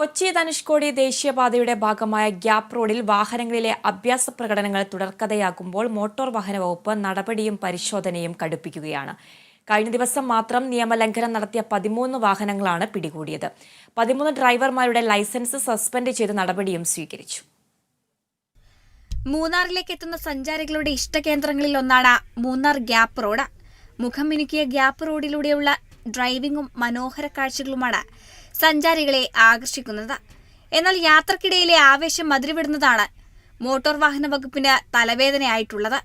കൊച്ചി ധനുഷ്കോടി ദേശീയപാതയുടെ ഭാഗമായ ഗ്യാപ് റോഡിൽ വാഹനങ്ങളിലെ അഭ്യാസ പ്രകടനങ്ങൾ തുടർക്കഥയാകുമ്പോൾ മോട്ടോർ വാഹന വകുപ്പ് നടപടിയും പരിശോധനയും കടുപ്പിക്കുകയാണ്. കഴിഞ്ഞ ദിവസം മാത്രം നിയമലംഘനം നടത്തിയ പതിമൂന്ന് വാഹനങ്ങളാണ് പിടികൂടിയത്. പതിമൂന്ന് ഡ്രൈവർമാരുടെ ലൈസൻസ് സസ്പെൻഡ് ചെയ്ത് നടപടിയും സ്വീകരിച്ചു. മൂന്നാറിലേക്ക് എത്തുന്ന സഞ്ചാരികളുടെ ഇഷ്ടകേന്ദ്രങ്ങളിൽ ഒന്നാണ് മൂന്നാർ ഗ്യാപ്പ് റോഡ്. മുഖം മിനുക്കിയ ഗ്യാപ്പ് റോഡിലൂടെയുള്ള ഡ്രൈവിംഗും മനോഹര കാഴ്ചകളുമാണ് സഞ്ചാരികളെ ആകർഷിക്കുന്നത്. എന്നാൽ യാത്രക്കിടയിലെ ആവേശം മതിരിവിടുന്നതാണ് മോട്ടോർ വാഹന വകുപ്പിന് തലവേദനയായിട്ടുള്ളത്.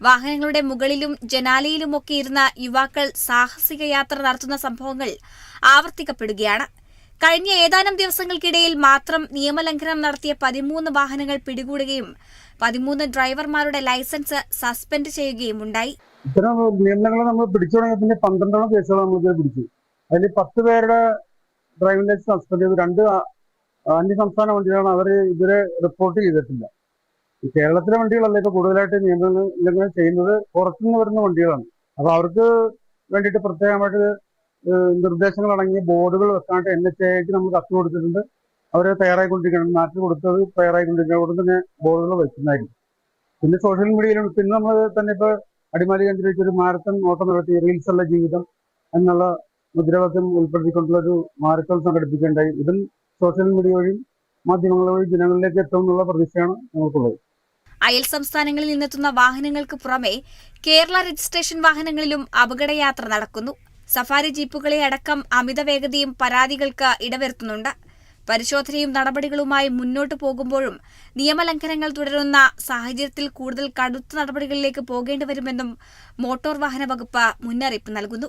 വാഹനങ്ങളുടെ മുകളിലും ജനാലയിലുമൊക്കെ ഇരുന്ന യുവാക്കൾ സാഹസിക യാത്ര നടത്തുന്ന സംഭവങ്ങൾ ആവർത്തിക്കപ്പെടുകയാണ്. കഴിഞ്ഞ ഏതാനും ദിവസങ്ങൾക്കിടയിൽ മാത്രം നിയമലംഘനം നടത്തിയ പതിമൂന്ന് വാഹനങ്ങൾ പിടികൂടുകയും പതിമൂന്ന് ഡ്രൈവർമാരുടെ ലൈസൻസ് സസ്പെൻഡ് ചെയ്യുകയും ഉണ്ടായി ഇത്തരം നിയമനങ്ങൾ നമ്മൾ പിടിച്ചു തുടങ്ങിയ പിന്നെ പന്ത്രണ്ടോളം കേസുകൾ നമ്മൾ പിടിച്ചു. അതിൽ പത്ത് പേരുടെ ഡ്രൈവിംഗ് ലൈസൻസ് സസ്പെൻഡ് ചെയ്തു രണ്ട് അന്യസംസ്ഥാന അന്യ സംസ്ഥാന വണ്ടികളാണ് അവർ ഇതുവരെ റിപ്പോർട്ട് ചെയ്തിട്ടില്ല. കേരളത്തിലെ വണ്ടികളല്ല ഇപ്പൊ കൂടുതലായിട്ട് നിയമങ്ങൾ ലംഘനം ചെയ്യുന്നത്? പുറത്തുനിന്ന് വരുന്ന വണ്ടികളാണ്. അപ്പൊ അവർക്ക് വേണ്ടിയിട്ട് പ്രത്യേകമായിട്ട് നിർദ്ദേശങ്ങൾ അടങ്ങിയ ബോർഡുകൾ വെക്കാണ്ട് എൻ എച്ച് എക്ക് നമ്മൾ കത്ത് കൊടുത്തിട്ടുണ്ട്. അവർ തയ്യാറായിക്കൊണ്ടിരിക്കണം. നാട്ടിൽ കൊടുത്തത് തയ്യാറായിക്കൊണ്ടിരിക്കണം. അവിടെ തന്നെ ബോർഡുകൾ വയ്ക്കുന്നതായിരിക്കും പിന്നെ സോഷ്യൽ മീഡിയയിലും പിന്നെ നമ്മൾ തന്നെ ഇപ്പൊ അടിമാലി കേന്ദ്രീകരിച്ച് ഒരു മാരത്തൺ ഓട്ടം നടത്തി റീൽസ് ഉള്ള ജീവിതം എന്നുള്ള മുദ്രാവാക്യം ഉൾപ്പെടുത്തിക്കൊണ്ടുള്ള ഒരു മാരത്തോൺ സംഘടിപ്പിക്കേണ്ടായി. ഇതും സോഷ്യൽ മീഡിയ വഴിയും മാധ്യമങ്ങൾ വഴി ജനങ്ങളിലേക്ക് എത്തുമെന്നുള്ള പ്രതീക്ഷയാണ് നമുക്കുള്ളത് അയൽ സംസ്ഥാനങ്ങളിൽ നിന്നെത്തുന്ന വാഹനങ്ങൾക്ക് പുറമെ കേരള രജിസ്ട്രേഷൻ വാഹനങ്ങളിലും അപകടയാത്ര നടക്കുന്നു. സഫാരി ജീപ്പുകളെ അടക്കം അമിത വേഗതയും പരാതികൾക്ക് ഇടവരുത്തുന്നുണ്ട്. പരിശോധനയും നടപടികളുമായി മുന്നോട്ടു പോകുമ്പോഴും നിയമലംഘനങ്ങൾ തുടരുന്ന സാഹചര്യത്തിൽ കൂടുതൽ കടുത്ത നടപടികളിലേക്ക് പോകേണ്ടി വരുമെന്നും മോട്ടോർ വാഹന വകുപ്പ് മുന്നറിയിപ്പ് നൽകുന്നു.